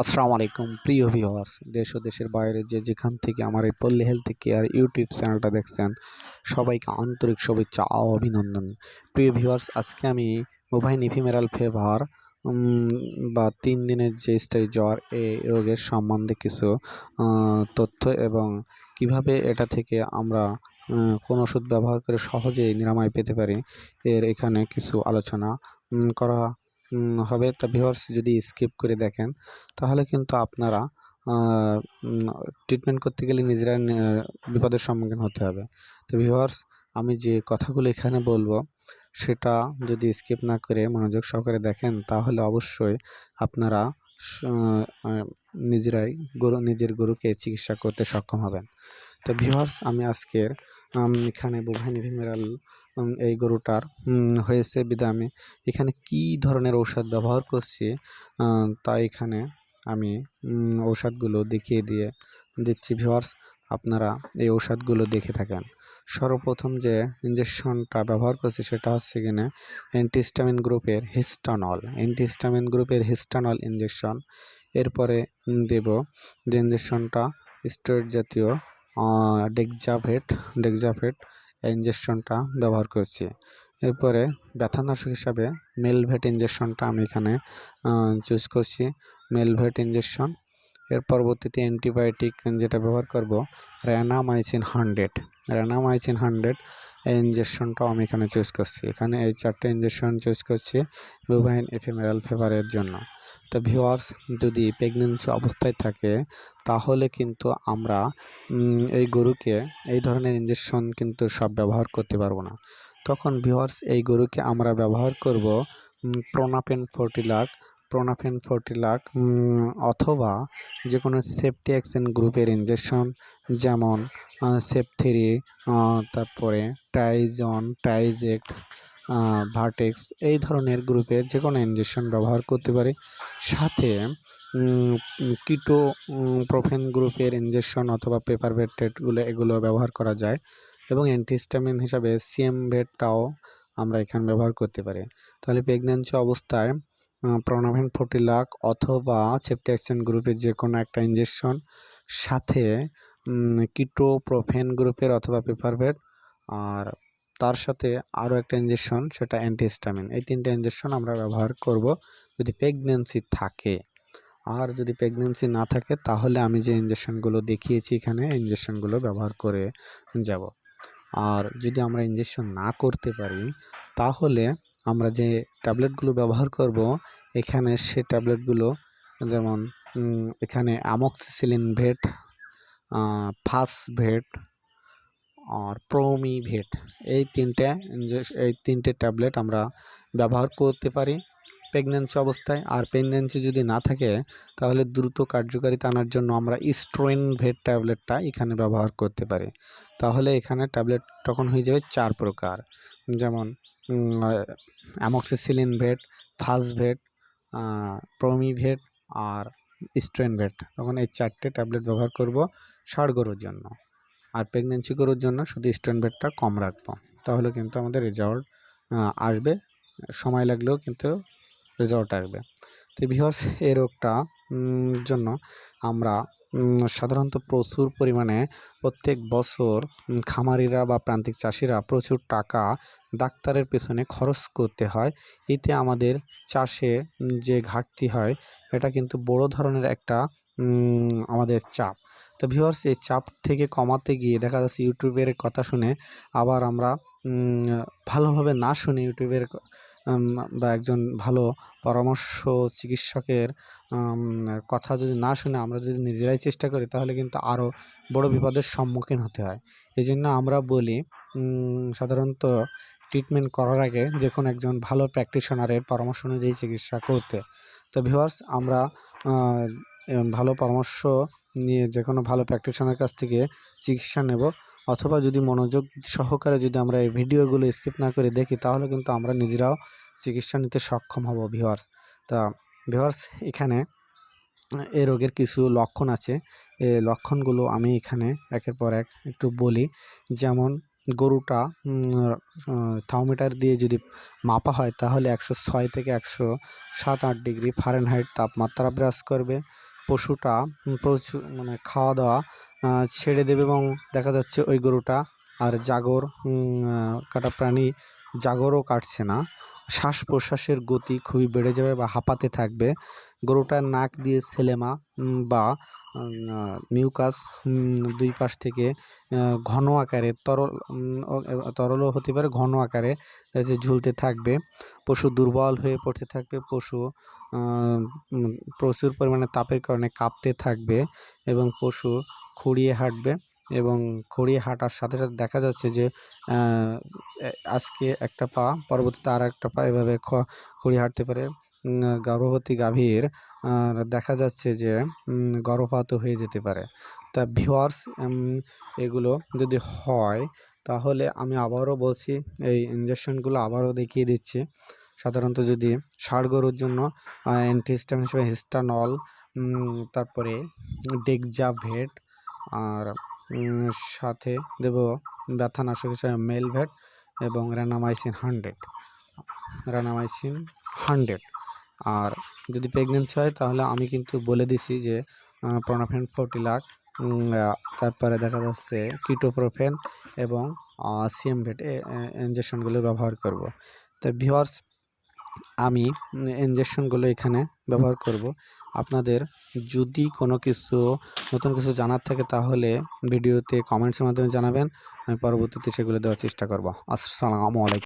আসসালামু আলাইকুম প্রিয় ভিউয়ার্স দেশ ও দেশের বাইরে যে যেখান থেকে আমার এই পল্লী হেলথ কেয়ার ইউটিউব চ্যানেলটা দেখছেন, সবাইকে আন্তরিক শুভেচ্ছা ও অভিনন্দন। প্রিয় ভিউয়ার্স আজকে আমি মোবাইল ইফিমেরাল ফেভার বা তিন দিনের যে স্থায়ী জ্বর, এই রোগের সম্বন্ধে কিছু তথ্য এবং কীভাবে এটা থেকে আমরা কোন ওষুধ ব্যবহার করে সহজেই নিরাময় পেতে পারি, এর এখানে কিছু আলোচনা করা হবে। তা ভিউয়ার্স যদি স্কিপ করে দেখেন, তাহলে কিন্তু আপনারা ট্রিটমেন্ট করতে গেলে নিজেরা বিপদের সম্মুখীন হতে হবে। তো ভিউয়ার্স আমি যে কথাগুলো এখানে বলব, সেটা যদি স্কিপ না করে মনোযোগ সহকারে দেখেন, তাহলে অবশ্যই আপনারা নিজেরাই গরু, নিজের গরুকে চিকিৎসা করতে সক্ষম হবেন। তো ভিউয়ার্স আমি আজকের এখানে বুভাইন ভিমেরাল এই গরুটার হয়েছে বিধা আমি এখানে কি ধরনের ঔষধ ব্যবহার করছি? তা এখানে আমি ঔষধগুলো দেখিয়ে দিয়ে দিচ্ছি ভিওয়ার্স আপনারা এই ঔষধগুলো দেখে থাকেন। সর্বপ্রথম যে ইঞ্জেকশনটা ব্যবহার করছি সেটা হচ্ছে কিনা অ্যান্টিস্টামিন গ্রুপের হিস্টানল অ্যান্টিস্টামিন গ্রুপের হিস্টানল ইঞ্জেকশন এরপরে দেব যে ইঞ্জেকশনটা স্টেরয়েড জাতীয় ডেক্সাভেট ডেক্সাভেট ইঞ্জেকশনটা ব্যবহার করছি। এরপরে ব্যথানাশক হিসাবে মেলভেট ইঞ্জেকশনটা আমি এখানে চুজ করছি। মেলভেট ইঞ্জেকশন এর পরবর্তীতে অ্যান্টিবায়োটিক যেটা ব্যবহার করব র্যানামাইসিন হান্ড্রেড র্যানামাইসিন হান্ড্রেড এই ইঞ্জেকশনটাও আমি এখানে চুজ করছি। এখানে এই চারটে ইঞ্জেকশন চুজ করছি বুভাইন এফেমেরাল ফেভারের জন্য। তো ভিওয়ার্স যদি প্রেগনেন্সি অবস্থায় থাকে, তাহলে কিন্তু আমরা এই গরুকে, এই ধরনের ইঞ্জেকশন কিন্তু সব ব্যবহার করতে পারব না। তখন ভিওয়ার্স এই গরুকে আমরা ব্যবহার করব Pronapen forty lakh Pronapen forty lakh অথবা যে কোনো সেফটি অ্যাকশন গ্রুপের ইঞ্জেকশন যেমন সেফ থ্রি তারপরে টাইজন টাইজেক্ট ভার্টেক্স এই ধরনের গ্রুপের যে কোনো ইঞ্জেকশন ব্যবহার করতে পারি। সাথে কিটো প্রোফেন গ্রুপের ইঞ্জেকশন অথবা পেপার ভেটগুলো এগুলো ব্যবহার করা যায় এবং অ্যান্টিস্টামিন হিসাবে সিএম ভেটটাও আমরা এখানে ব্যবহার করতে পারি। তাহলে প্রেগনেন্সি অবস্থায় প্রোনাভেন ফোর্টি লাখ অথবা সেপ্টাক্সিন গ্রুপের যে কোনো একটা ইঞ্জেকশন সাথে কিটোপ্রোফেন গ্রুপের অথবা পেপারভেট আর তার সাথে আরও একটা ইঞ্জেকশন সেটা অ্যান্টিস্টামিন এই তিনটে ইঞ্জেকশন আমরা ব্যবহার করব যদি প্রেগনেন্সি থাকে। আর যদি প্রেগনেন্সি না থাকে, তাহলে আমি যে ইঞ্জেকশনগুলো দেখিয়েছি এখানে ইঞ্জেকশনগুলো ব্যবহার করে যাব। আর যদি আমরা ইঞ্জেকশন না করতে পারি, তাহলে আমরা যে ট্যাবলেটগুলো ব্যবহার করব, এখানে সে ট্যাবলেটগুলো যেমন এখানে অ্যামক্সিসিলিন ভেট ফাস ভেট, আর প্রোমি ভেট, এই তিনটে এই তিনটে ট্যাবলেট আমরা ব্যবহার করতে পারি প্রেগনেন্সি অবস্থায়। আর প্রেগনেন্সি যদি না থাকে, তাহলে দ্রুত কার্যকারিতা আনার জন্য আমরা ইস্ট্রোয়েন ভেট ট্যাবলেটটা এখানে ব্যবহার করতে পারি। তাহলে এখানে ট্যাবলেট তখন হয়ে যাবে চার প্রকার। যেমন অ্যামক্সিসিলিন ভেট ফাস ভেট প্রমি ভেট আর স্ট্রেন ভেট। তখন এই চারটে ট্যাবলেট ব্যবহার করব ষাট গরুর জন্য। আর প্রেগনেন্সি গরুর জন্য শুধু স্ট্রেন ভেটটা কম রাখব। তাহলে কিন্তু আমাদের রেজাল্ট আসবে। সময় লাগলেও কিন্তু রেজাল্ট আসবে। তো ভিওর্স এই রোগটা জন্য আমরা সাধারণত প্রচুর পরিমাণে প্রত্যেক বছর খামারিরা বা প্রান্তিক চাষিরা প্রচুর টাকা ডাক্তারের পেছনে খরচ করতে হয়। এতে আমাদের চাষে যে ঘাটতি হয়, এটা কিন্তু বড় ধরনের একটা আমাদের চাপ। তো ভিউয়ার্স এই চাপ থেকে কমাতে গিয়ে দেখা যাচ্ছে ইউটিউবের কথা শুনে আবার আমরা ভালোভাবে না শুনে ইউটিউবের বা একজন ভালো পরামর্শ চিকিৎসকের কথা যদি না শুনে আমরা যদি নিজেরাই চেষ্টা করি, তাহলে কিন্তু আরও বড় বিপদের সম্মুখীন হতে হয়। এই জন্য আমরা বলি সাধারণত ট্রিটমেন্ট করার আগে যে কোনো একজন ভালো প্র্যাকটিশনারের পরামর্শ অনুযায়ী চিকিৎসা করতে। তো ভিউয়ার্স আমরা ভালো পরামর্শ নিয়ে যে কোনো ভালো প্র্যাকটিশনারের কাছ থেকে চিকিৎসা নেব। অথবা যদি মনোযোগ সহকারে যদি আমরা এই ভিডিওগুলো স্কিপ না করে দেখি, তাহলে কিন্তু আমরা নিজেরাও চিকিৎসা নিতে সক্ষম হব ভিউয়ার্স তা ভিউয়ার্স এখানে, এ রোগের কিছু লক্ষণ আছে। এই লক্ষণগুলো আমি এখানে একের পর এক একটু বলি। যেমন গরুটা থার্মোমিটার দিয়ে যদি মাপা হয়, তাহলে একশো ছয় থেকে একশো সাত আট ডিগ্রি ফারেনহাইট তাপমাত্রা বিরাজ করবে। পশুটা প্রচুর মানে খাওয়া দাওয়া ছেড়ে দেবে এবং দেখা যাচ্ছে ওই গরুটা আর জাগর কাটা প্রাণী জাগরও কাটছে না। শ্বাস প্রশ্বাসের গতি খুবই বেড়ে যাবে বা হাঁপাতে থাকবে। গরুটার নাক দিয়ে সেলেমা বা মিউকাস দুই পাশ থেকে ঘন আকারে তরল তরলও হতে পারে, ঘন আকারে যে ঝুলতে থাকবে। পশু দুর্বল হয়ে পড়তে থাকবে, পশু প্রচুর পরিমাণে তাপের কারণে কাঁপতে থাকবে এবং পশু খুঁড়িয়ে হাঁটবে এবং খুঁড়িয়ে হাঁটার সাথে সাথে দেখা যাচ্ছে যে আজকে একটা পা, পরবর্তীতে আর একটা পা এভাবে খুঁড়িয়ে হাঁটতে পারে। গর্ভবতী গাভীর দেখা যাচ্ছে যে গর্ভপাত হয়ে যেতে পারে। তা ভিওয়ার্স এগুলো যদি হয়, তাহলে আমি আবারও বলছি, এই ইঞ্জেকশনগুলো আবারও দেখিয়ে দিচ্ছি। সাধারণত যদি ষাড় গরুর জন্য অ্যান্টিস্টাম হিসেবে হিস্টানল তারপরে ডেক্সাভেট আর সাথে দেব ব্যথানাশক হিসেবে মেলভেট এবং র্যানামাইসিন হান্ড্রেড র্যানামাইসিন হান্ড্রেড আর যদি প্রেগনেন্সি হয়, তাহলে আমি কিন্তু বলে দিছি যে প্রোনাফেন ফোর্টি লাখ তারপরে দেখা যাচ্ছে কিটোপ্রোফেন এবং সিএমভেট ইঞ্জেকশনগুলো ব্যবহার করব। তো ভিওয়ার্স আমি ইঞ্জেকশনগুলো এখানে ব্যবহার করব। আপনাদের যদি কোনো কিছু, নতুন কিছু জানার থাকে, তাহলে ভিডিওতে কমেন্টসের মাধ্যমে জানাবেন। আমি পরবর্তীতে সেগুলো দেওয়ার চেষ্টা করব। আসসালামু আলাইকুম।